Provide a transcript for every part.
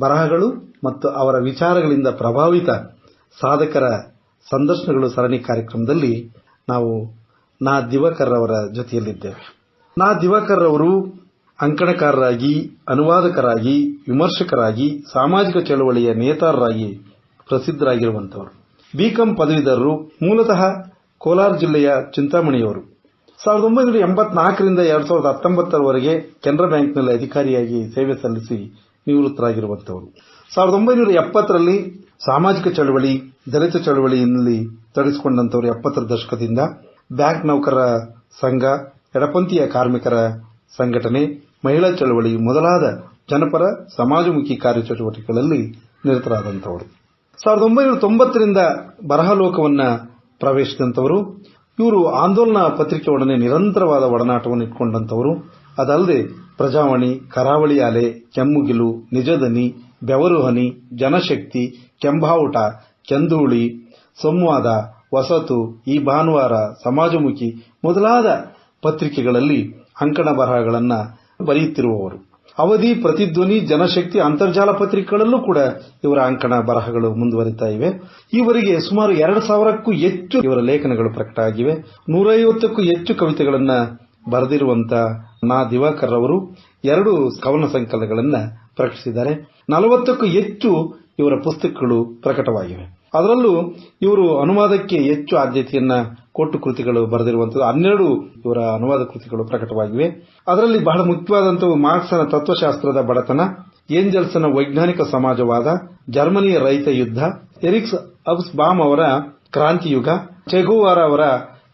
ಬರಹಗಳು ಮತ್ತು ಅವರ ವಿಚಾರಗಳಿಂದ ಪ್ರಭಾವಿತ ಸಾಧಕರ ಸಂದರ್ಶನಗಳು ಸರಣಿ ಕಾರ್ಯಕ್ರಮದಲ್ಲಿ ನಾವು ನಾ ದಿವಾಕರ್ ಅವರ ಜೊತೆಯಲ್ಲಿದ್ದೇವೆ. ನಾ ದಿವಾಕರ್ ಅವರು ಅಂಕಣಕಾರರಾಗಿ, ಅನುವಾದಕರಾಗಿ, ವಿಮರ್ಶಕರಾಗಿ, ಸಾಮಾಜಿಕ ಚಳವಳಿಯ ನೇತಾರರಾಗಿ ಪ್ರಸಿದ್ಧರಾಗಿರುವಂತವರು. ಬಿಕಾಂ ಪದವೀಧರರು ಮೂಲತಃ ಕೋಲಾರ ಜಿಲ್ಲೆಯ ಚಿಂತಾಮಣಿಯವರು. ಸಾವಿರದ ಒಂಬೈನೂರ ಎಂಬತ್ನಾಲ್ಕರಿಂದ ಎರಡು ಸಾವಿರದ ಹತ್ತೊಂಬತ್ತರವರೆಗೆ ಕೆನರಾ ಬ್ಯಾಂಕ್ನಲ್ಲಿ ಅಧಿಕಾರಿಯಾಗಿ ಸೇವೆ ಸಲ್ಲಿಸಿ ನಿವೃತ್ತರಾಗಿರುವಂತವರು ಸಾವಿರದ ಒಂಬೈನೂರ ಎಪ್ಪತ್ತರಲ್ಲಿ ಸಾಮಾಜಿಕ ಚಳವಳಿ, ದಲಿತ ಚಳವಳಿಯಲ್ಲಿ ತೊಡಗಿಸಿಕೊಂಡಂತವರು ಎಪ್ಪತ್ತರ ದಶಕದಿಂದ ಬ್ಯಾಂಕ್ ನೌಕರರ ಸಂಘ, ಎಡಪಂಥೀಯ ಕಾರ್ಮಿಕರ ಸಂಘಟನೆ, ಮಹಿಳಾ ಚಳವಳಿ ಮೊದಲಾದ ಜನಪರ ಸಮಾಜಮುಖಿ ಕಾರ್ಯಚಟುವಟಿಕೆಗಳಲ್ಲಿ ನಿರತರಾದಂತವರು ಸಾವಿರದ ಒಂಬೈನೂರ ತೊಂಬತ್ತರಿಂದ ಬರಹ ಲೋಕವನ್ನ ಪ್ರವೇಶಿಸಿದಂತವರು ಇವರು ಆಂದೋಲನ ಪತ್ರಿಕೆಯೊಡನೆ ನಿರಂತರವಾದ ಒಡನಾಟವನ್ನು ಇಟ್ಕೊಂಡಂತವರು ಅದಲ್ಲದೆ ಪ್ರಜಾವಾಣಿ, ಕರಾವಳಿ ಅಲೆ, ಕೆಮ್ಮುಗಿಲು ನಿಜದನಿ ಬೆವರು ಹನಿ ಜನಶಕ್ತಿ ಕೆಂಬಾವುಟ ಕೆಂದೂಳಿ ಸಂವಾದ, ವಸತು, ಈ ಭಾನುವಾರ ಸಮಾಜಮುಖಿ ಮೊದಲಾದ ಪತ್ರಿಕೆಗಳಲ್ಲಿ ಅಂಕಣ ಬರಹಗಳನ್ನು ಬರೆಯುತ್ತಿರುವವರು. ಅವಧಿ, ಪ್ರತಿಧ್ವನಿ, ಜನಶಕ್ತಿ, ಅಂತರ್ಜಾಲ ಪತ್ರಿಕೆಗಳಲ್ಲೂ ಕೂಡ ಇವರ ಅಂಕಣ ಬರಹಗಳು ಮುಂದುವರಿತಾ ಇವೆ. ಈವರೆಗೆ ಸುಮಾರು ಎರಡು ಸಾವಿರಕ್ಕೂ ಹೆಚ್ಚು ಇವರ ಲೇಖನಗಳು ಪ್ರಕಟ ಆಗಿವೆ ನೂರೈವತ್ತಕ್ಕೂ ಹೆಚ್ಚು ಕವಿತೆಗಳನ್ನು ಬರೆದಿರುವಂತ ನಾ ದಿವಾಕರ್ ಅವರು ಎರಡು ಕವನ ಸಂಕಲನಗಳನ್ನು ಪ್ರಕಟಿಸಿದ್ದಾರೆ. ನಲವತ್ತಕ್ಕೂ ಹೆಚ್ಚು ಇವರ ಪುಸ್ತಕಗಳು ಪ್ರಕಟವಾಗಿವೆ. ಅದರಲ್ಲೂ ಇವರು ಅನುವಾದಕ್ಕೆ ಹೆಚ್ಚು ಆದ್ಯತೆಯನ್ನು ಕೊಟ್ಟು ಕೃತಿಗಳು ಬರೆದಿರುವಂತಹ ಹನ್ನೆರಡು ಇವರ ಅನುವಾದ ಕೃತಿಗಳು ಪ್ರಕಟವಾಗಿವೆ. ಅದರಲ್ಲಿ ಬಹಳ ಮುಖ್ಯವಾದಂತಹ ಮಾರ್ಕ್ಸನ ತತ್ವಶಾಸ್ತ್ರದ ಬಡತನ, ಏಂಜಲ್ಸನ ವೈಜ್ಞಾನಿಕ ಸಮಾಜವಾದ, ಜರ್ಮನಿಯ ರೈತ ಯುದ್ಧ, ಎರಿಕ್ಸ್ ಅಬ್ಸ್ ಬಾಮ್ ಅವರ ಕ್ರಾಂತಿಯುಗ, ಚೆಗುವಾರ ಅವರ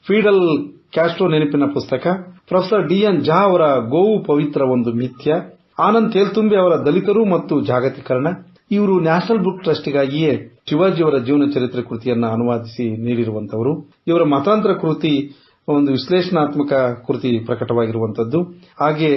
ಫೀಡಲ್ ಕ್ಯಾಸ್ಟ್ರೋ ನೆನಪಿನ ಪುಸ್ತಕ ಪ್ರೊಫೆಸರ್ ಡಿಎನ್ ಝಾ ಅವರ ಗೋವು ಪವಿತ್ರ ಒಂದು ಮಿಥ್ಯ, ಆನಂದ್ ತೇಲ್ತುಂಬೆ ಅವರ ದಲಿತರು ಮತ್ತು ಜಾಗತೀಕರಣ, ಇವರು ನ್ಯಾಷನಲ್ ಬುಕ್ ಟ್ರಸ್ಟ್ಗಾಗಿಯೇ ಶಿವಾಜಿಯವರ ಜೀವನ ಚರಿತ್ರೆ ಕೃತಿಯನ್ನು ಅನುವಾದಿಸಿ ನೀಡಿರುವಂತವರು ಇವರ ಮತಾಂತರ ಕೃತಿ ಒಂದು ವಿಶ್ಲೇಷಣಾತ್ಮಕ ಕೃತಿ ಪ್ರಕಟವಾಗಿರುವಂತದ್ದು ಹಾಗೆ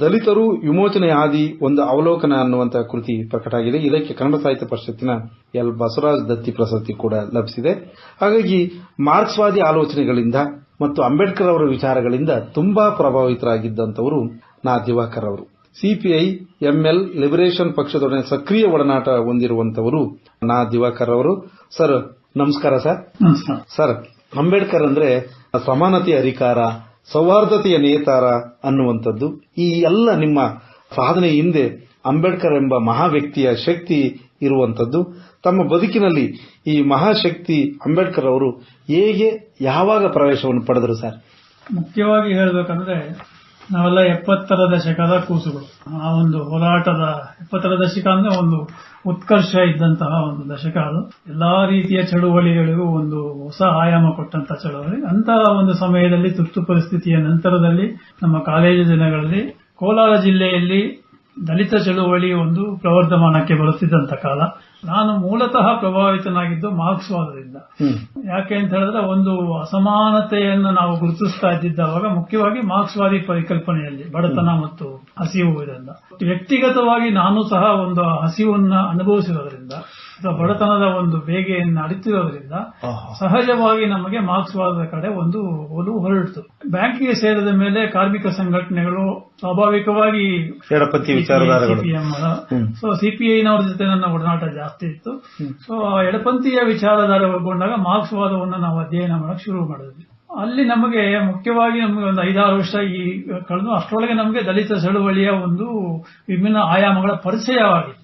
ದಲಿತರು ವಿಮೋಚನೆ ಆದಿ ಒಂದು ಅವಲೋಕನ ಅನ್ನುವಂತಹ ಕೃತಿ ಪ್ರಕಟ ಆಗಿದೆ. ಇದಕ್ಕೆ ಕನ್ನಡ ಸಾಹಿತ್ಯ ಪರಿಷತ್ತಿನ ಎಲ್. ಬಸವರಾಜ್ ದತ್ತಿ ಪ್ರಶಸ್ತಿ ಕೂಡ ಲಭಿಸಿದೆ. ಹಾಗಾಗಿ ಮಾರ್ಕ್ಸ್ವಾದಿ ಆಲೋಚನೆಗಳಿಂದ ಮತ್ತು ಅಂಬೇಡ್ಕರ್ ಅವರ ವಿಚಾರಗಳಿಂದ ತುಂಬಾ ಪ್ರಭಾವಿತರಾಗಿದ್ದಂಥವರು ನಾ ದಿವಾಕರ್ ಅವರು. ಸಿಪಿಐ ಎಂಎಲ್ ಲಿಬರೇಷನ್ ಪಕ್ಷದೊಡನೆ ಸಕ್ರಿಯ ಒಡನಾಟ ಹೊಂದಿರುವಂತವರು ನಾ ದಿವಾಕರ್ ಅವರು. ಸರ್ ನಮಸ್ಕಾರ ಸರ್. ಸರ್ ಅಂಬೇಡ್ಕರ್ ಅಂದ್ರೆ ಸಮಾನತೆಯ ಅಧಿಕಾರ ಸೌಹಾರ್ದತೆಯ ನೇತಾರ ಅನ್ನುವಂಥದ್ದು. ಈ ಎಲ್ಲ ನಿಮ್ಮ ಸಾಧನೆ ಹಿಂದೆ ಅಂಬೇಡ್ಕರ್ ಎಂಬ ಮಹಾ ವ್ಯಕ್ತಿಯ ಶಕ್ತಿ ಇರುವಂತದ್ದು ತಮ್ಮ ಬದುಕಿನಲ್ಲಿ ಈ ಮಹಾಶಕ್ತಿ ಅಂಬೇಡ್ಕರ್ ಅವರು ಹೇಗೆ ಯಾವಾಗ ಪ್ರವೇಶವನ್ನು ಪಡೆದರು ಸರ್? ಮುಖ್ಯವಾಗಿ ಹೇಳಬೇಕಂದ್ರೆ ನಾವೆಲ್ಲ ಎಪ್ಪತ್ತರ ದಶಕದ ಕೂಸುಗಳು. ಆ ಒಂದು ಹೋರಾಟದ ಎಪ್ಪತ್ತರ ದಶಕ ಅಂದ್ರೆ ಒಂದು ಉತ್ಕರ್ಷ ಇದ್ದಂತಹ ಒಂದು ದಶಕ ಅದು. ಎಲ್ಲಾ ರೀತಿಯ ಚಳುವಳಿಗಳಿಗೂ ಒಂದು ಹೊಸ ಆಯಾಮ ಕೊಟ್ಟಂತಹ ಚಳುವಳಿ. ಅಂತಹ ಒಂದು ಸಮಯದಲ್ಲಿ ತುರ್ತು ಪರಿಸ್ಥಿತಿಯ ನಂತರದಲ್ಲಿ ನಮ್ಮ ಕಾಲೇಜು ದಿನಗಳಲ್ಲಿ ಕೋಲಾರ ಜಿಲ್ಲೆಯಲ್ಲಿ ದಲಿತ ಚಳುವಳಿ ಒಂದು ಪ್ರವರ್ಧಮಾನಕ್ಕೆ ಬರುತ್ತಿದ್ದಂತ ಕಾಲ. ನಾನು ಮೂಲತಃ ಪ್ರಭಾವಿತನಾಗಿದ್ದು ಮಾರ್ಕ್ಸ್ವಾದದಿಂದ ಯಾಕೆ ಅಂತ ಹೇಳಿದ್ರೆ ಒಂದು ಅಸಮಾನತೆಯನ್ನು ನಾವು ಗುರುತಿಸ್ತಾ ಇದ್ದಿದ್ದಾವಾಗ ಮುಖ್ಯವಾಗಿ ಮಾರ್ಕ್ಸ್ವಾದಿ ಪರಿಕಲ್ಪನೆಯಲ್ಲಿ ಬಡತನ ಮತ್ತು ಹಸಿವು ಇದರಿಂದ. ವ್ಯಕ್ತಿಗತವಾಗಿ ನಾನು ಸಹ ಒಂದು ಹಸಿವನ್ನ ಅನುಭವಿಸಿರೋದ್ರಿಂದ ಬಡತನದ ಒಂದು ಬೇಗೆಯನ್ನು ಅಡಿತಿರೋದ್ರಿಂದ ಸಹಜವಾಗಿ ನಮಗೆ ಮಾರ್ಕ್ಸ್ವಾದದ ಕಡೆ ಒಂದು ಒಲವು ಹೊರಡಿತು ಬ್ಯಾಂಕಿಗೆ ಸೇರಿದ ಮೇಲೆ ಕಾರ್ಮಿಕ ಸಂಘಟನೆಗಳು ಸ್ವಾಭಾವಿಕವಾಗಿ ಸೊ ಸಿಪಿಐನವರ ಜೊತೆ ನನ್ನ ಒಡನಾಟ ಜಾಸ್ತಿ ಇತ್ತು. ಸೊ ಆ ಎಡಪಂಥೀಯ ವಿಚಾರಧಾರೆ ಒಳಗೊಂಡಾಗ ಮಾರ್ಕ್ಸ್ವಾದವನ್ನು ನಾವು ಅಧ್ಯಯನ ಮಾಡಕ್ ಶುರು ಮಾಡಿದ್ವಿ. ಅಲ್ಲಿ ನಮಗೆ ಮುಖ್ಯವಾಗಿ ನಮಗೆ ಒಂದು ಐದಾರು ವರ್ಷ ಈ ಕಳೆದು ಅಷ್ಟರೊಳಗೆ ನಮಗೆ ದಲಿತ ಚಳುವಳಿಯ ಒಂದು ವಿಭಿನ್ನ ಆಯಾಮಗಳ ಪರಿಚಯವಾಗಿತ್ತು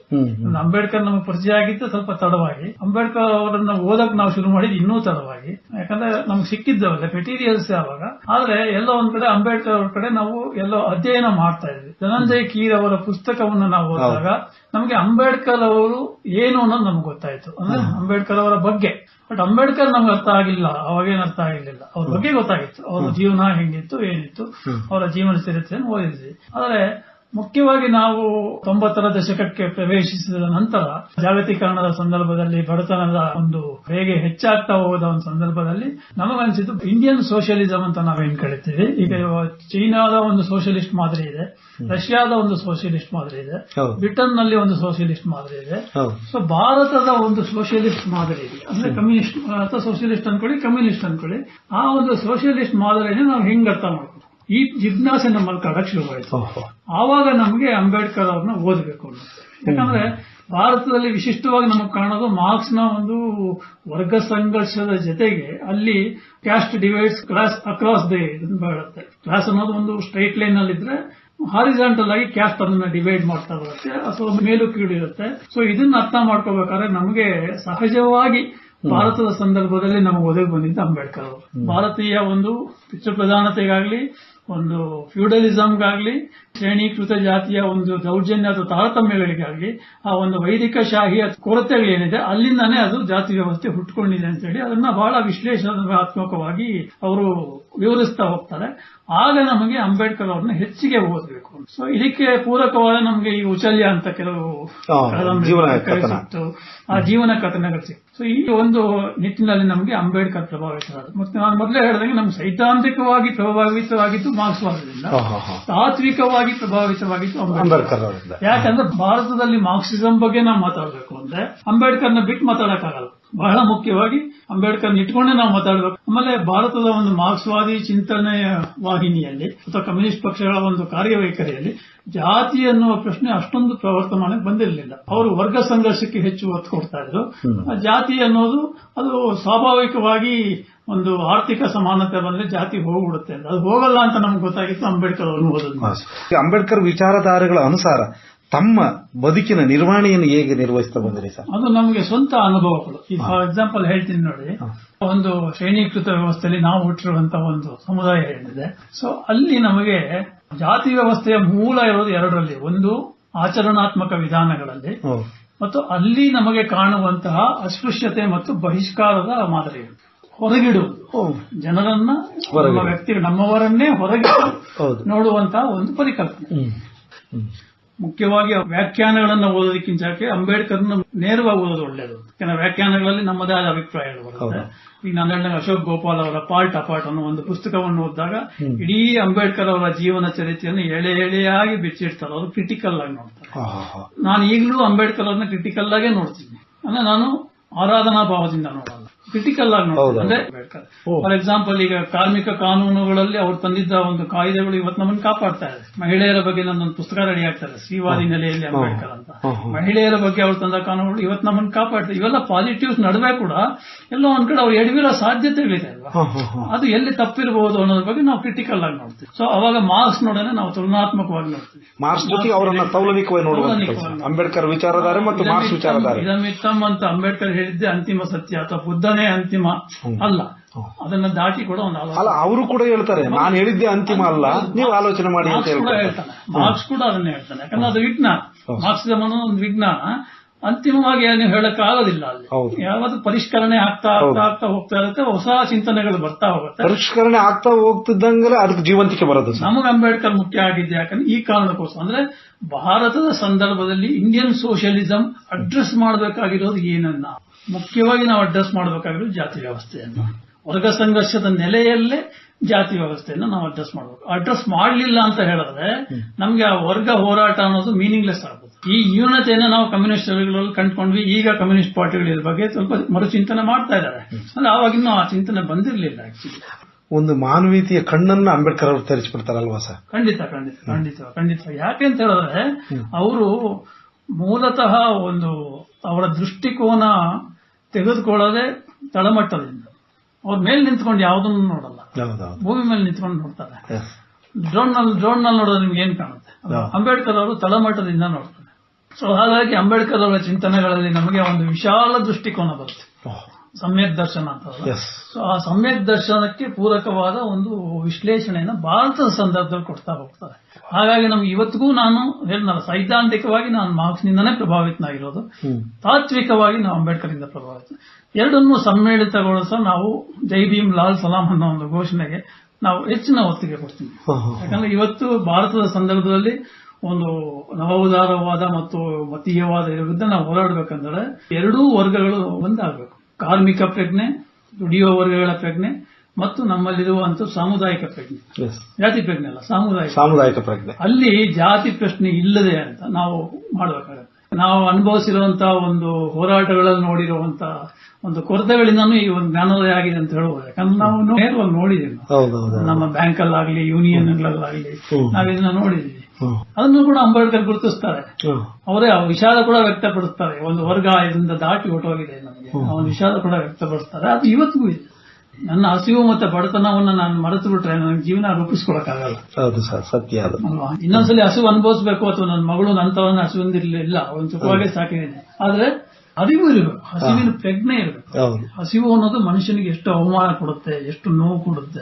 ಅಂಬೇಡ್ಕರ್ ನಮಗೆ ಪರಿಚಯ ಆಗಿತ್ತು ಸ್ವಲ್ಪ ತಡವಾಗಿ. ಅಂಬೇಡ್ಕರ್ ಅವರನ್ನ ಓದಕ್ ನಾವು ಶುರು ಮಾಡಿದ್ ಇನ್ನೂ ತಡವಾಗಿ. ಯಾಕಂದ್ರೆ ನಮ್ಗೆ ಸಿಕ್ಕಿದ್ದವಲ್ಲ ಮೆಟೀರಿಯಲ್ಸ್ ಯಾವಾಗ. ಆದ್ರೆ ಎಲ್ಲ ಒಂದ್ ಕಡೆ ಅಂಬೇಡ್ಕರ್ ಅವ್ರ ಕಡೆ ನಾವು ಎಲ್ಲೋ ಅಧ್ಯಯನ ಮಾಡ್ತಾ ಇದ್ವಿ. ಧನಂಜಯ್ ಕೀರ್ ಅವರ ಪುಸ್ತಕವನ್ನು ನಾವು ಓದಿದಾಗ ನಮಗೆ ಅಂಬೇಡ್ಕರ್ ಅವರು ಏನು ಅನ್ನೋದು ನಮ್ಗೆ ಗೊತ್ತಾಯ್ತು. ಅಂದ್ರೆ ಅಂಬೇಡ್ಕರ್ ಅವರ ಬಗ್ಗೆ. ಬಟ್ ಅಂಬೇಡ್ಕರ್ ನಮ್ಗೆ ಅರ್ಥ ಆಗಿಲ್ಲ. ಅವಾಗೇನು ಅರ್ಥ ಆಗಿರ್ಲಿಲ್ಲ. ಅವ್ರ ಬಗ್ಗೆ ಗೊತ್ತಾಗಿತ್ತು. ಅವರ ಜೀವನ ಹೆಂಗಿತ್ತು ಏನಿತ್ತು ಅವರ ಜೀವನ ಚರಿತ್ರೆಯನ್ನು ಓದಿದ್ವಿ. ಆದ್ರೆ ಮುಖ್ಯವಾಗಿ ನಾವು ತೊಂಬತ್ತರ ದಶಕಕ್ಕೆ ಪ್ರವೇಶಿಸಿದ ನಂತರ ಜಾಗತೀಕರಣದ ಸಂದರ್ಭದಲ್ಲಿ ಬಡತನದ ಒಂದು ಹೇಗೆ ಹೆಚ್ಚಾಗ್ತಾ ಹೋದ ಒಂದು ಸಂದರ್ಭದಲ್ಲಿ ನಮಗನ್ಸಿದ್ದು ಇಂಡಿಯನ್ ಸೋಷಿಯಲಿಸಂ ಅಂತ ನಾವೇನ್ ಕರಿತೀವಿ ಈಗ ಚೀನಾದ ಒಂದು ಸೋಷಿಯಲಿಸ್ಟ್ ಮಾದರಿ ಇದೆ. ರಷ್ಯಾದ ಒಂದು ಸೋಷಿಯಲಿಸ್ಟ್ ಮಾದರಿ ಇದೆ. ಬ್ರಿಟನ್ನಲ್ಲಿ ಒಂದು ಸೋಷಿಯಲಿಸ್ಟ್ ಮಾದರಿ ಇದೆ. ಸೊ ಭಾರತದ ಒಂದು ಸೋಷಿಯಲಿಸ್ಟ್ ಮಾದರಿ ಇದೆ. ಅಂದ್ರೆ ಕಮ್ಯುನಿಸ್ಟ್ ಅಥವಾ ಸೋಷಿಯಲಿಸ್ಟ್ ಅನ್ಕೊಳ್ಳಿ ಕಮ್ಯುನಿಸ್ಟ್ ಅನ್ಕೊಳ್ಳಿ. ಆ ಒಂದು ಸೋಷಿಯಲಿಸ್ಟ್ ಮಾದರಿಯನ್ನು ನಾವು ಹೆಂಗ್ ಅರ್ಥ ಮಾಡ್ಕೊಂಡು ಈ ಜಿಜ್ಞಾಸೆ ನಮ್ಮಲ್ಲಿ ಕಡಕ್ ಶುರುವಾಯಿತು. ಆವಾಗ ನಮಗೆ ಅಂಬೇಡ್ಕರ್ ಅವ್ರನ್ನ ಓದಬೇಕು ಯಾಕಂದ್ರೆ ಭಾರತದಲ್ಲಿ ವಿಶಿಷ್ಟವಾಗಿ ನಮಗೆ ಕಾಣೋದು ಮಾರ್ಕ್ಸ್ನ ಒಂದು ವರ್ಗ ಸಂಘರ್ಷದ ಜೊತೆಗೆ ಅಲ್ಲಿ caste divides class across the ಬರುತ್ತೆ ಕ್ಲಾಸ್ ಅನ್ನೋದು ಒಂದು ಸ್ಟ್ರೈಟ್ ಲೈನ್ ಅಲ್ಲಿ ಇದ್ರೆ ಹಾರಿಜಾಂಟಲ್ ಆಗಿ ಕ್ಯಾಸ್ಟ್ ಅದನ್ನ ಡಿವೈಡ್ ಮಾಡ್ತಾ ಬರುತ್ತೆ. ಅಥವಾ ಮೇಲು ಕೀಳು ಇರುತ್ತೆ. ಸೊ ಇದನ್ನ ಅರ್ಥ ಮಾಡ್ಕೋಬೇಕಾದ್ರೆ ನಮಗೆ ಸಹಜವಾಗಿ ಭಾರತದ ಸಂದರ್ಭದಲ್ಲಿ ನಮಗೆ ಒದಗಿ ಬಂದಿದ್ದು ಅಂಬೇಡ್ಕರ್ ಅವರು. ಭಾರತೀಯ ಒಂದು ಪಿತೃ ಪ್ರಧಾನತೆಗಾಗ್ಲಿ ಒಂದು ಫ್ಯೂಡಲಿಸಂಗಾಗ್ಲಿ ಶ್ರೇಣೀಕೃತ ಜಾತಿಯ ಒಂದು ದೌರ್ಜನ್ಯ ಅಥವಾ ತಾರತಮ್ಯಗಳಿಗಾಗ್ಲಿ ಆ ಒಂದು ವೈದಿಕ ಶಾಹಿಯ ಕೊರತೆಗಳೇನಿದೆ ಅಲ್ಲಿಂದಾನೇ ಅದು ಜಾತಿ ವ್ಯವಸ್ಥೆ ಹುಟ್ಟುಕೊಂಡಿದೆ ಅಂತೇಳಿ ಅದನ್ನ ಬಹಳ ವಿಶ್ಲೇಷಣಾತ್ಮಕವಾಗಿ ಅವರು ವಿವರಿಸ್ತಾ ಹೋಗ್ತಾರೆ. ಆಗ ನಮಗೆ ಅಂಬೇಡ್ಕರ್ ಅವ್ರನ್ನ ಹೆಚ್ಚಿಗೆ ಓದಬೇಕು. ಸೊ ಇದಕ್ಕೆ ಪೂರಕವಾದ ನಮಗೆ ಈ ಉಚಲ್ಯ ಅಂತ ಕೆಲವು ಜೀವನ ಕಥನ. ಆ ಜೀವನ ಕಥನಗಳು ಸಿಕ್ತು. ಸೊ ಈ ಒಂದು ನಿಟ್ಟಿನಲ್ಲಿ ನಮಗೆ ಅಂಬೇಡ್ಕರ್ ಪ್ರಭಾವಿತರಾದ ಮತ್ತೆ ನಾನು ಮೊದಲೇ ಹೇಳಿದಂಗೆ ನಮ್ಗೆ ಸೈದ್ಧಾಂತಿಕವಾಗಿ ಪ್ರಭಾವಿತವಾಗಿದ್ದು ಮಾರ್ಕ್ಸ್ವಾದದಿಂದ. ತಾತ್ವಿಕವಾಗಿ ಪ್ರಭಾವಿತವಾಗಿದ್ದು ಅಂಬೇಡ್ಕರ್. ಯಾಕಂದ್ರೆ ಭಾರತದಲ್ಲಿ ಮಾರ್ಕ್ಸಿಸಂ ಬಗ್ಗೆ ನಾವು ಮಾತಾಡಬೇಕು ಅಂದ್ರೆ ಅಂಬೇಡ್ಕರ್ನ ಬಿಟ್ಟು ಮಾತಾಡಕ್ಕಾಗಲ್ಲ. ಬಹಳ ಮುಖ್ಯವಾಗಿ ಅಂಬೇಡ್ಕರ್ ಇಟ್ಕೊಂಡೇ ನಾವು ಮಾತಾಡಬೇಕು. ಆಮೇಲೆ ಭಾರತದ ಒಂದು ಮಾರ್ಕ್ಸ್ವಾದಿ ಚಿಂತನೆಯ ವಾಹಿನಿಯಲ್ಲಿ ಅಥವಾ ಕಮ್ಯುನಿಸ್ಟ್ ಪಕ್ಷಗಳ ಒಂದು ಕಾರ್ಯವೈಖರಿಯಲ್ಲಿ ಜಾತಿ ಅನ್ನುವ ಪ್ರಶ್ನೆ ಅಷ್ಟೊಂದು ಪ್ರವರ್ತಮಾನಕ್ಕೆ ಬಂದಿರಲಿಲ್ಲ. ಅವರು ವರ್ಗ ಸಂಘರ್ಷಕ್ಕೆ ಹೆಚ್ಚು ಒತ್ತು ಕೊಡ್ತಾ ಇದ್ರು. ಆ ಜಾತಿ ಅನ್ನೋದು ಅದು ಸ್ವಾಭಾವಿಕವಾಗಿ ಒಂದು ಆರ್ಥಿಕ ಸಮಾನತೆ ಬಂದ್ರೆ ಜಾತಿ ಹೋಗ್ಬಿಡುತ್ತೆ. ಅದು ಹೋಗಲ್ಲ ಅಂತ ನಮ್ಗೆ ಗೊತ್ತಾಗಿತ್ತು ಅಂಬೇಡ್ಕರ್ ಅವರು ಅಂಬೇಡ್ಕರ್ ವಿಚಾರಧಾರೆಗಳ ಅನುಸಾರ ತಮ್ಮ ಬದುಕಿನ ನಿರ್ವಹಣೆಯನ್ನು ಹೇಗೆ ನಿರ್ವಹಿಸ್ತಾ ಬಂದಿರಿ ಸರ್? ಅದು ನಮಗೆ ಸ್ವಂತ ಅನುಭವಗಳು ಈ ಫಾರ್ ಎಕ್ಸಾಂಪಲ್ ಹೇಳ್ತೀನಿ ನೋಡಿ. ಒಂದು ಶ್ರೇಣೀಕೃತ ವ್ಯವಸ್ಥೆಯಲ್ಲಿ ನಾವು ಹುಟ್ಟಿರುವಂತಹ ಒಂದು ಸಮುದಾಯ ಏನಿದೆ. ಸೊ ಅಲ್ಲಿ ನಮಗೆ ಜಾತಿ ವ್ಯವಸ್ಥೆಯ ಮೂಲ ಇರೋದು ಎರಡರಲ್ಲಿ. ಒಂದು ಆಚರಣಾತ್ಮಕ ವಿಧಾನಗಳಲ್ಲಿ ಮತ್ತು ಅಲ್ಲಿ ನಮಗೆ ಕಾಣುವಂತಹ ಅಸ್ಪೃಶ್ಯತೆ ಮತ್ತು ಬಹಿಷ್ಕಾರದ ಮಾದರಿ. ಹೊರಗಿಡು. ಜನರನ್ನ ವ್ಯಕ್ತಿ ನಮ್ಮವರನ್ನೇ ಹೊರಗಿಡು ನೋಡುವಂತಹ ಒಂದು ಪರಿಕಲ್ಪನೆ. ಮುಖ್ಯವಾಗಿ ವ್ಯಾಖ್ಯಾನಗಳನ್ನ ಓದೋದಕ್ಕಿಂತ ಅಂಬೇಡ್ಕರ್ನ ನೇರವಾಗಿ ಓದೋದು ಒಳ್ಳೆಯದು ಯಾಕಂದ್ರೆ ವ್ಯಾಖ್ಯಾನಗಳಲ್ಲಿ ನಮ್ಮದೇ ಆದ ಅಭಿಪ್ರಾಯಗಳು ಬರುತ್ತೆ. ಈಗ ನಾನು ಹೇಳಿದಾಗ ಅಶೋಕ್ ಗೋಪಾಲ್ ಅವರ ಪಾರ್ಟ್ ಅಪಾರ್ಟ್ ಅನ್ನೋ ಒಂದು ಪುಸ್ತಕವನ್ನು ಓದಿದಾಗ ಇಡೀ ಅಂಬೇಡ್ಕರ್ ಅವರ ಜೀವನ ಚರಿತ್ರೆಯನ್ನು ಎಳೆ ಎಳೆಯಾಗಿ ಬಿಚ್ಚಿಡ್ತಾರೆ. ಅವರು ಕ್ರಿಟಿಕಲ್ ಆಗಿ ನೋಡ್ತಾರೆ. ನಾನು ಈಗಲೂ ಅಂಬೇಡ್ಕರ್ ಅವ್ರನ್ನ ಕ್ರಿಟಿಕಲ್ ಆಗೇ ನೋಡ್ತೀನಿ. ಅಂದ್ರೆ ನಾನು ಆರಾಧನಾ ಭಾವದಿಂದ ನೋಡಲ್ಲ ಕ್ರಿಟಿಕಲ್ ಆಗಿ. ಅಂದ್ರೆ ಫಾರ್ ಎಕ್ಸಾಂಪಲ್ ಈಗ ಕಾರ್ಮಿಕ ಕಾನೂನುಗಳಲ್ಲಿ ಅವ್ರು ತಂದಿದ್ದ ಒಂದು ಕಾಯ್ದೆಗಳು ಇವತ್ತು ನಮ್ಮನ್ನು ಕಾಪಾಡ್ತಾ ಇದೆ ಮಹಿಳೆಯರ ಬಗ್ಗೆ ನನ್ನೊಂದು ಪುಸ್ತಕ ರೆಡಿ ಆಗ್ತಾರೆ ಶ್ರೀವಾದಿ ನೆಲೆಯಲ್ಲಿ ಅಂಬೇಡ್ಕರ್ ಅಂತ. ಮಹಿಳೆಯರ ಬಗ್ಗೆ ಅವ್ರು ತಂದ ಕಾನೂನುಗಳು ಇವತ್ತು ನಮ್ಮನ್ನು ಕಾಪಾಡ್ತಾರೆ ಇವೆಲ್ಲ ಪಾಸಿಟಿವ್ಸ್ ನಡುವೆ ಕೂಡ ಎಲ್ಲೋ ಒಂದ್ ಕಡೆ ಅವ್ರು ಎಡವಿರೋ ಸಾಧ್ಯತೆಗಳಿದೆ ಅಲ್ವಾ. ಅದು ಎಲ್ಲಿ ತಪ್ಪಿರಬಹುದು ಅನ್ನೋದ್ರ ಬಗ್ಗೆ ನಾವು ಕ್ರಿಟಿಕಲ್ ಆಗಿ ನೋಡ್ತೀವಿ. ಸೊ ಅವಾಗ ಮಾರ್ಕ್ಸ್ ನೋಡೋಣ ನಾವು ತುಲನಾತ್ಮಕವಾಗಿ ನೋಡ್ತೀವಿ. ಮಾರ್ಕ್ಸ್ ಜೊತೆಗೆ ಅವರನ್ನ ತೌಲನಿಕವಾಗಿ ನೋಡಬೇಕು ಅಂಬೇಡ್ಕರ್ ವಿಚಾರಧಾರೆ ಮತ್ತು ಮಾರ್ಕ್ಸ್ ವಿಚಾರಧಾರೆ. ಅಂತ ಅಂಬೇಡ್ಕರ್ ಹೇಳಿದ್ದೆ ಅಂತಿಮ ಸತ್ಯ ಅಥವಾ ಬುದ್ಧನೇ ಅಂತಿಮ ಅಲ್ಲ. ಅದನ್ನ ದಾಟಿ ಕೂಡ ಒಂದು ಅಲ್ಲ ಅವರು ಕೂಡ ಹೇಳ್ತಾರೆ ನಾನು ಹೇಳಿದ್ದೆ ಅಂತಿಮ ಅಲ್ಲ ನೀವು ಆಲೋಚನೆ ಮಾಡಿ ಅಂತ ಹೇಳ್ತಾರೆ. ಹೇಳ್ತಾನೆ. ಮಾರ್ಕ್ಸ್ ಕೂಡ ಅದನ್ನ ಹೇಳ್ತಾನೆ. ಯಾಕಂದ್ರೆ ಅದು ವಿಘ್ನ. ಮಾರ್ಕ್ಸ್ ಮನೋ ಒಂದು ವಿಘ್ನ. ಅಂತಿಮವಾಗಿ ನೀವು ಹೇಳಕ್ ಆಗೋದಿಲ್ಲ ಅಲ್ಲಿ. ಯಾವುದು ಪರಿಷ್ಕರಣೆ ಆಗ್ತಾ ಆಗ್ತಾ ಆಗ್ತಾ ಹೋಗ್ತಾ ಇರುತ್ತೆ ಹೊಸ ಚಿಂತನೆಗಳು ಬರ್ತಾ ಹೋಗುತ್ತೆ. ಪರಿಷ್ಕರಣೆ ಆಗ್ತಾ ಹೋಗ್ತಿದ್ದಂಗೆ ಅದಕ್ಕೆ ಜೀವಂತಿಕೆ ಬರೋದು ನಮಗೆ ಅಂಬೇಡ್ಕರ್ ಮುಖ್ಯ ಆಗಿದ್ದೆ. ಯಾಕಂದ್ರೆ ಈ ಕಾರಣಕ್ಕೋಸ್ಕರ ಅಂದ್ರೆ ಭಾರತದ ಸಂದರ್ಭದಲ್ಲಿ ಇಂಡಿಯನ್ ಸೋಷಿಯಲಿಸಂ ಅಡ್ರೆಸ್ ಮಾಡಬೇಕಾಗಿರೋದು ಏನನ್ನ? ಮುಖ್ಯವಾಗಿ ನಾವು ಅಡ್ರೆಸ್ ಮಾಡಬೇಕಾಗಿರೋದು ಜಾತಿ ವ್ಯವಸ್ಥೆಯನ್ನು. ವರ್ಗ ಸಂಘರ್ಷದ ನೆಲೆಯಲ್ಲೇ ಜಾತಿ ವ್ಯವಸ್ಥೆಯನ್ನು ನಾವು ಅಡ್ರೆಸ್ ಮಾಡಬೇಕು. ಅಡ್ರೆಸ್ ಮಾಡಲಿಲ್ಲ ಅಂತ ಹೇಳಿದ್ರೆ ನಮ್ಗೆ ಆ ವರ್ಗ ಹೋರಾಟ ಅನ್ನೋದು ಮೀನಿಂಗ್ಲೆಸ್ ಆಗ್ಬೋದು ಈ ನ್ಯೂನತೆಯನ್ನು ನಾವು ಕಮ್ಯುನಿಸ್ಟ್ಗಳಲ್ಲಿ ಕಂಡುಕೊಂಡ್ವಿ ಈಗ ಕಮ್ಯುನಿಸ್ಟ್ ಪಾರ್ಟಿಗಳ ಇದ್ರ ಬಗ್ಗೆ ಸ್ವಲ್ಪ ಮರುಚಿಂತನೆ ಮಾಡ್ತಾ ಇದ್ದಾರೆ. ಅಂದ್ರೆ ಆವಾಗಿನ್ನೂ ಆ ಚಿಂತನೆ ಬಂದಿರಲಿಲ್ಲ ಆಕ್ಚುಲಿ ಒಂದು ಮಾನವೀಯತೆಯ ಕಣ್ಣನ್ನ ಅಂಬೇಡ್ಕರ್ ಅವರು ತೆರೆಸಿಬಿಡ್ತಾರಲ್ವಾ ಸರ್? ಖಂಡಿತ ಖಂಡಿತ ಖಂಡಿತ ಖಂಡಿತ. ಯಾಕೆ ಅಂತ ಹೇಳಿದ್ರೆ ಅವರು ಮೂಲತಃ ಒಂದು ಅವರ ದೃಷ್ಟಿಕೋನ ತೆಗೆದುಕೊಳ್ಳದೆ ತಳಮಟ್ಟದಿಂದ ಅವ್ರ ಮೇಲೆ ನಿಂತ್ಕೊಂಡು ಯಾವುದನ್ನು ನೋಡಲ್ಲ. ಭೂಮಿ ಮೇಲೆ ನಿಂತ್ಕೊಂಡು ನೋಡ್ತಾರೆ. ಡ್ರೋನ್ನಲ್ಲಿ ಡ್ರೋನ್ನಲ್ಲಿ ನೋಡೋದು ನಿಮ್ಗೆ ಏನ್ ಕಾಣುತ್ತೆ. ಅಂಬೇಡ್ಕರ್ ಅವರು ತಳಮಟ್ಟದಿಂದ ನೋಡ್ತಾರೆ. ಸೊ ಹಾಗಾಗಿ ಅಂಬೇಡ್ಕರ್ ಅವರ ಚಿಂತನೆಗಳಲ್ಲಿ ನಮಗೆ ಒಂದು ವಿಶಾಲ ದೃಷ್ಟಿಕೋನ ಬರುತ್ತೆ. ಸಮ್ಯಕ್ ದರ್ಶನ ಅಂತ. ಸೊ ಆ ಸಮ್ಯಕ್ ದರ್ಶನಕ್ಕೆ ಪೂರಕವಾದ ಒಂದು ವಿಶ್ಲೇಷಣೆಯನ್ನು ಭಾರತದ ಸಂದರ್ಭದಲ್ಲಿ ಕೊಡ್ತಾ ಹೋಗ್ತಾರೆ. ಹಾಗಾಗಿ ನಮ್ಗೆ ಇವತ್ತಿಗೂ ನಾನು ಹೇಳಿದ್ನಲ್ಲ ಸೈದ್ಧಾಂತಿಕವಾಗಿ ನಾನು ಮಾರ್ಕ್ಸ್ನಿಂದನೇ ಪ್ರಭಾವಿತನಾಗಿರೋದು. ತಾತ್ವಿಕವಾಗಿ ನಾವು ಅಂಬೇಡ್ಕರ್ ಇಂದ ಪ್ರಭಾವಿತ. ಎರಡನ್ನೂ ಸಮ್ಮಿಳಿತಗೊಳಿಸ ನಾವು ಜೈ ಭೀಮ್ ಲಾಲ್ ಸಲಾಂ ಅನ್ನೋ ಒಂದು ಘೋಷಣೆಗೆ ನಾವು ಹೆಚ್ಚಿನ ಒತ್ತಿಗೆ ಕೊಡ್ತೀವಿ. ಯಾಕಂದ್ರೆ ಇವತ್ತು ಭಾರತದ ಸಂದರ್ಭದಲ್ಲಿ ಒಂದು ನವೋದಾರವಾದ ಮತ್ತು ಮತೀಯವಾದ ವಿರುದ್ಧ ನಾವು ಹೋರಾಡಬೇಕಂದ್ರೆ ಎರಡೂ ವರ್ಗಗಳು ಒಂದಾಗಬೇಕು. ಕಾರ್ಮಿಕ ಪ್ರಜ್ಞೆ ದುಡಿಯುವ ವರ್ಗಗಳ ಪ್ರಜ್ಞೆ ಮತ್ತು ನಮ್ಮಲ್ಲಿರುವಂತ ಸಾಮುದಾಯಿಕ ಪ್ರಜ್ಞೆ. ಜಾತಿ ಪ್ರಜ್ಞೆ ಅಲ್ಲ ಸಾಮುದಾಯಿಕ ಸಾಮುದಾಯಿಕ ಪ್ರಜ್ಞೆ. ಅಲ್ಲಿ ಜಾತಿ ಪ್ರಶ್ನೆ ಇಲ್ಲದೆ ಅಂತ ನಾವು ಮಾಡಬೇಕಾಗುತ್ತೆ. ನಾವು ಅನುಭವಿಸಿರುವಂತಹ ಒಂದು ಹೋರಾಟಗಳಲ್ಲಿ ನೋಡಿರುವಂತಹ ಒಂದು ಕೊರತೆಗಳಿಂದನೂ ಈ ಒಂದು ಜ್ಞಾನೋದಯ ಆಗಿದೆ ಅಂತ ಹೇಳ್ಬೋದು. ಯಾಕಂದ್ರೆ ನಾವು ನೇರವಾಗಿ ನೋಡಿದ್ದೀವಿ. ನಮ್ಮ ಬ್ಯಾಂಕ್ ಅಲ್ಲಾಗ್ಲಿ ಯೂನಿಯನ್ಗಳಲ್ಲಾಗ್ಲಿ ಹ್ಮ್. ನಾವಿದನ್ನ ನೋಡಿದ್ದೀವಿ. ಹ್ಮ್. ಅದನ್ನು ಕೂಡ ಅಂಬೇಡ್ಕರ್ ಗುರುತಿಸ್ತಾರೆ. ಅವರೇ ಆ ವಿಷಾದ ಕೂಡ ವ್ಯಕ್ತಪಡಿಸ್ತಾರೆ. ಒಂದು ವರ್ಗ ಇದರಿಂದ ದಾಟಿ ಹೊಟ್ಟೋಗಿದೆ ನಮಗೆ. ಅವನು ವಿಷಾದ ಕೂಡ ವ್ಯಕ್ತಪಡಿಸ್ತಾರೆ. ಅದು ಇವತ್ತಿಗೂ ಇದೆ. ನನ್ನ ಹಸಿವು ಮತ್ತೆ ಬಡತನವನ್ನು ನಾನು ಮರೆತು ಬಿಟ್ರೆ ನನ್ನ ಜೀವನ ರೂಪಿಸ್ಕೊಳಕ್ಕಾಗಲ್ಲ. ಹೌದು ಸರ್ ಸತ್ಯ ಅಲ್ವಾ? ಇನ್ನೊಂದ್ಸಲಿ ಹಸಿವು ಅನುಭವಿಸಬೇಕು ಅಥವಾ ನನ್ನ ಮಗಳು ನಂತವನ್ನ ಹಸಿವಿಂದಿರ್ಲಿಲ್ಲ ಒಂದು ಸುಖವಾಗಿ ಸಾಕಿದ್ದೀನಿ ಆದ್ರೆ ಅರಿವು ಇರಬೇಕು ಹಸಿವಿನ ಪ್ರಜ್ಞೆ ಇರಬೇಕು. ಹಸಿವು ಅನ್ನೋದು ಮನುಷ್ಯನಿಗೆ ಎಷ್ಟು ಅವಮಾನ ಕೊಡುತ್ತೆ ಎಷ್ಟು ನೋವು ಕೊಡುತ್ತೆ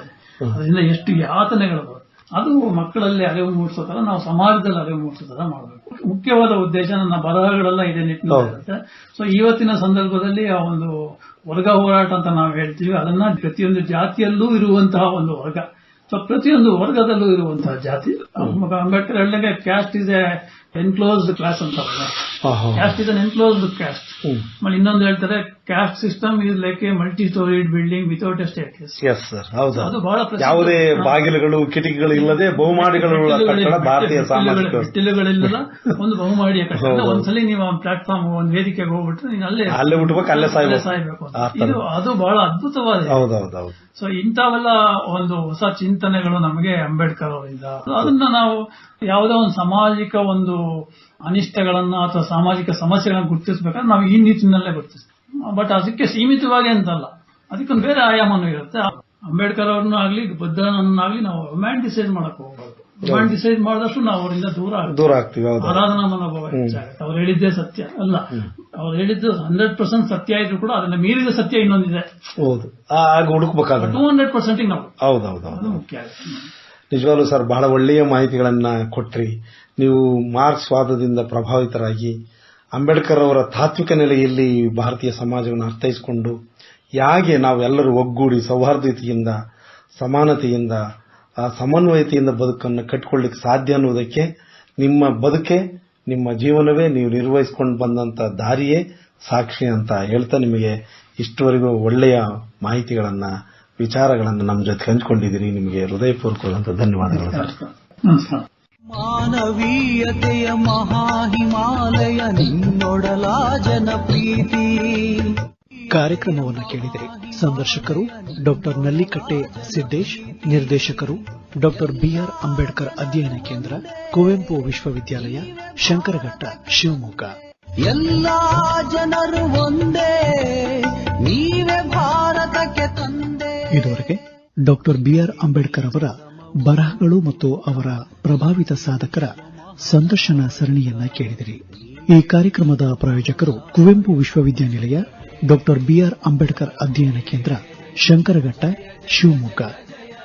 ಅದರಿಂದ ಎಷ್ಟು ಯಾತನೆಗಳು ಅದು ಮಕ್ಕಳಲ್ಲಿ ಅರಿವು ಮೂಡಿಸೋ ತರ ನಾವು ಸಮಾಜದಲ್ಲಿ ಅರಿವು ಮೂಡಿಸೋ ತರ ಮಾಡಬೇಕು. ಮುಖ್ಯವಾದ ಉದ್ದೇಶ ನನ್ನ ಬರಹಗಳೆಲ್ಲ ಇದೆ ನಿಟ್ಟಿನಲ್ಲಿ ಇರುತ್ತೆ. ಸೊ ಇವತ್ತಿನ ಸಂದರ್ಭದಲ್ಲಿ ಆ ಒಂದು ವರ್ಗ ಹೋರಾಟ ಅಂತ ನಾವು ಹೇಳ್ತೀವಿ ಅದನ್ನ ಪ್ರತಿಯೊಂದು ಜಾತಿಯಲ್ಲೂ ಇರುವಂತಹ ಒಂದು ವರ್ಗ. ಸೊ ಪ್ರತಿಯೊಂದು ವರ್ಗದಲ್ಲೂ ಇರುವಂತಹ ಜಾತಿ. ಅಂಬೇಡ್ಕರ್ ಹೇಳಿದಂಗೆ caste is a enclosed class ಅಂತ. Caste is an enclosed caste. ಆಮೇಲೆ ಇನ್ನೊಂದು ಹೇಳ್ತಾರೆ caste system is like a multi storied building without a yes sir ಹೌದು. ಅದು ಬಹಳ. ಯಾವುದೇ ಬಾಗಿಲುಗಳು ಕಿಟಕಿಗಳು ಇಲ್ಲದೆ ಬಹುಮಾಡಿಗಳು ಭಾರತೀಯ ಸಾಮಾಜಿಕಗಳಿಲ್ಲದ. ಮೆಟ್ಟಿಲುಗಳಿಲ್ಲದ ಒಂದು ಬಹುಮಾಡಿಯ ಕಟ್ಟಡ. ಒಂದ್ಸಲಿ ನೀವು ಒಂದು ಪ್ಲಾಟ್ಫಾರ್ಮ್ ಒಂದು ವೇದಿಕೆಗೆ ಹೋಗ್ಬಿಟ್ರೆ ನೀನು ಅಲ್ಲೇ ಅಲ್ಲೇ ಹುಟ್ಟಬೇಕು ಅಲ್ಲೇ ಸಾಯ್ಬೇಕು. ಇದು ಅದು ಬಹಳ ಅದ್ಭುತವಾದ ಹೌದೌದು ಸೊ ಇಂಥವೆಲ್ಲ ಒಂದು ಹೊಸ ಚಿಂತನೆಗಳು ನಮಗೆ ಅಂಬೇಡ್ಕರ್ ಅವರಿಂದ. ಅದನ್ನ ನಾವು ಯಾವುದೋ ಒಂದು ಸಾಮಾಜಿಕ ಒಂದು ಅನಿಷ್ಟಗಳನ್ನ ಅಥವಾ ಸಾಮಾಜಿಕ ಸಮಸ್ಯೆಗಳನ್ನ ಗುರುತಿಸಬೇಕಾದ್ರೆ ನಾವು ಈ ನಿಟ್ಟಿನಲ್ಲೇ ಗುರುತಿಸ್ತೀವಿ ಬಟ್ ಅದಕ್ಕೆ ಸೀಮಿತವಾಗಿ ಅಂತಲ್ಲ. ಅದಕ್ಕೊಂದು ಬೇರೆ ಆಯಾಮನೂ ಇರುತ್ತೆ. ಅಂಬೇಡ್ಕರ್ ಅವ್ರನ್ನ ಆಗ್ಲಿ ಬುದ್ಧನನ್ನಾಗ್ಲಿ ನಾವು ರೊಮ್ಯಾಂಟಿಸೈಸ್ ಮಾಡಕ್ ಹೋಗ್ಬಾರ್ದು. ರೊಮ್ಯಾಂಟಿಸೈಸ್ ಮಾಡಿದಷ್ಟು ನಾವು ಅವರಿಂದ ದೂರ ದೂರ ಆಗ್ತೀವಿ ಆರಾಧನಾ ಮನೋಭಾವ ಹೆಚ್ಚಾಗುತ್ತೆ. ಅವ್ರು ಹೇಳಿದ್ದೇ ಸತ್ಯ ಅಲ್ಲ. ಅವ್ರು ಹೇಳಿದ್ದು ಹಂಡ್ರೆಡ್ ಪರ್ಸೆಂಟ್ ಸತ್ಯ ಇದ್ರು ಕೂಡ ಅದನ್ನ ಮೀರಿದ ಸತ್ಯ ಇನ್ನೊಂದಿದೆ. ಹೌದು. ಆಗ ಹುಡುಕ್ಬೇಕಾದ್ರೆ ಟೂ ಹಂಡ್ರೆಡ್ ಪರ್ಸೆಂಟ್ ನಾವು. ಹೌದೌದು ಅದು ಮುಖ್ಯ ನಿಜವಾಗ್ಲೂ ಸರ್ ಬಹಳ ಒಳ್ಳೆಯ ಮಾಹಿತಿಗಳನ್ನ ಕೊಟ್ರಿ. ನೀವು ಮಾರ್ಕ್ಸ್ ವಾದದಿಂದ ಪ್ರಭಾವಿತರಾಗಿ ಅಂಬೇಡ್ಕರ್ ಅವರ ತಾತ್ವಿಕ ನೆಲೆಯಲ್ಲಿ ಭಾರತೀಯ ಸಮಾಜವನ್ನು ಅರ್ಥೈಸಿಕೊಂಡು ಹೇಗೆ ನಾವೆಲ್ಲರೂ ಒಗ್ಗೂಡಿ ಸೌಹಾರ್ದತೆಯಿಂದ ಸಮಾನತೆಯಿಂದ ಸಮನ್ವಯತೆಯಿಂದ ಬದುಕನ್ನು ಕಟ್ಟಿಕೊಳ್ಳಿಕ್ಕೆ ಸಾಧ್ಯ ಅನ್ನುವುದಕ್ಕೆ ನಿಮ್ಮ ಬದುಕೆ, ನಿಮ್ಮ ಜೀವನವೇ ನೀವು ನಿರ್ವಹಿಸಿಕೊಂಡು ಬಂದಂತ ದಾರಿಯೇ ಸಾಕ್ಷಿ ಅಂತ ಹೇಳ್ತಾ ನಿಮಗೆ ಇಷ್ಟುವರೆಗೂ ಒಳ್ಳೆಯ ಮಾಹಿತಿಗಳನ್ನ, ವಿಚಾರಗಳನ್ನು ನಮ್ಮ ಜೊತೆ ಹಂಚಿಕೊಂಡಿದ್ದೀರಿ. ನಿಮಗೆ ಹೃದಯಪೂರ್ವಕವಾದಂಥ ಧನ್ಯವಾದಗಳು. ನಮಸ್ಕಾರ. ಮಾನವೀಯತೆಯ ಮಹಾಹಿಮಾಲಯ ನಿನ್ನೊಡಲ ಜನಪ್ರೀತಿ. ಕಾರ್ಯಕ್ರಮವನ್ನು ಕೇಳಿದರೆ ಸಂದರ್ಶಕರು ಡಾಕ್ಟರ್ ನಲ್ಲಿಕಟ್ಟೆ ಸಿದ್ದೇಶ್ ನಿರ್ದೇಶಕರು ಡಾಕ್ಟರ್ ಬಿಆರ್ ಅಂಬೇಡ್ಕರ್ ಅಧ್ಯಯನ ಕೇಂದ್ರ ಕುವೆಂಪು ವಿಶ್ವವಿದ್ಯಾಲಯ ಶಂಕರಘಟ್ಟ ಶಿವಮೊಗ್ಗ. ಎಲ್ಲ ಜನರು ಒಂದೇ ನೀವೇ ಭಾರತಕ್ಕೆ ತಂದೆ. ಇದುವರೆಗೆ ಡಾಕ್ಟರ್ ಬಿಆರ್ ಅಂಬೇಡ್ಕರ್ ಅವರ ಬರಹಗಳು ಮತ್ತು ಅವರ ಪ್ರಭಾವಿತ ಸಾಧಕರ ಸಂದರ್ಶನ ಸರಣಿಯನ್ನ ಕೇಳಿದಿರಿ. ಈ ಕಾರ್ಯಕ್ರಮದ ಪ್ರಾಯೋಜಕರು ಕುವೆಂಪು ವಿಶ್ವವಿದ್ಯಾನಿಲಯ, ಡಾಕ್ಟರ್ ಬಿಆರ್ ಅಂಬೇಡ್ಕರ್ ಅಧ್ಯಯನ ಕೇಂದ್ರ, ಶಂಕರಘಟ್ಟ, ಶಿವಮೊಗ್ಗ.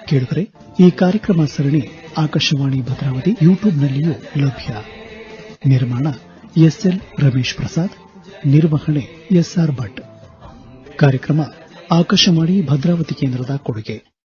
ಕೇಳಿದರೆ ಈ ಕಾರ್ಯಕ್ರಮ ಸರಣಿ ಆಕಾಶವಾಣಿ ಭದ್ರಾವತಿ ಯೂಟ್ಯೂಬ್ನಲ್ಲಿಯೂ ಲಭ್ಯ. ನಿರ್ಮಾಣ ಎಸ್ಎಲ್ ರಮೇಶ್ ಪ್ರಸಾದ್, ನಿರ್ವಹಣೆ ಎಸ್ಆರ್ ಭಟ್. ಕಾರ್ಯಕ್ರಮ ಆಕಾಶವಾಣಿ ಭದ್ರಾವತಿ ಕೇಂದ್ರದ ಕೊಡುಗೆ.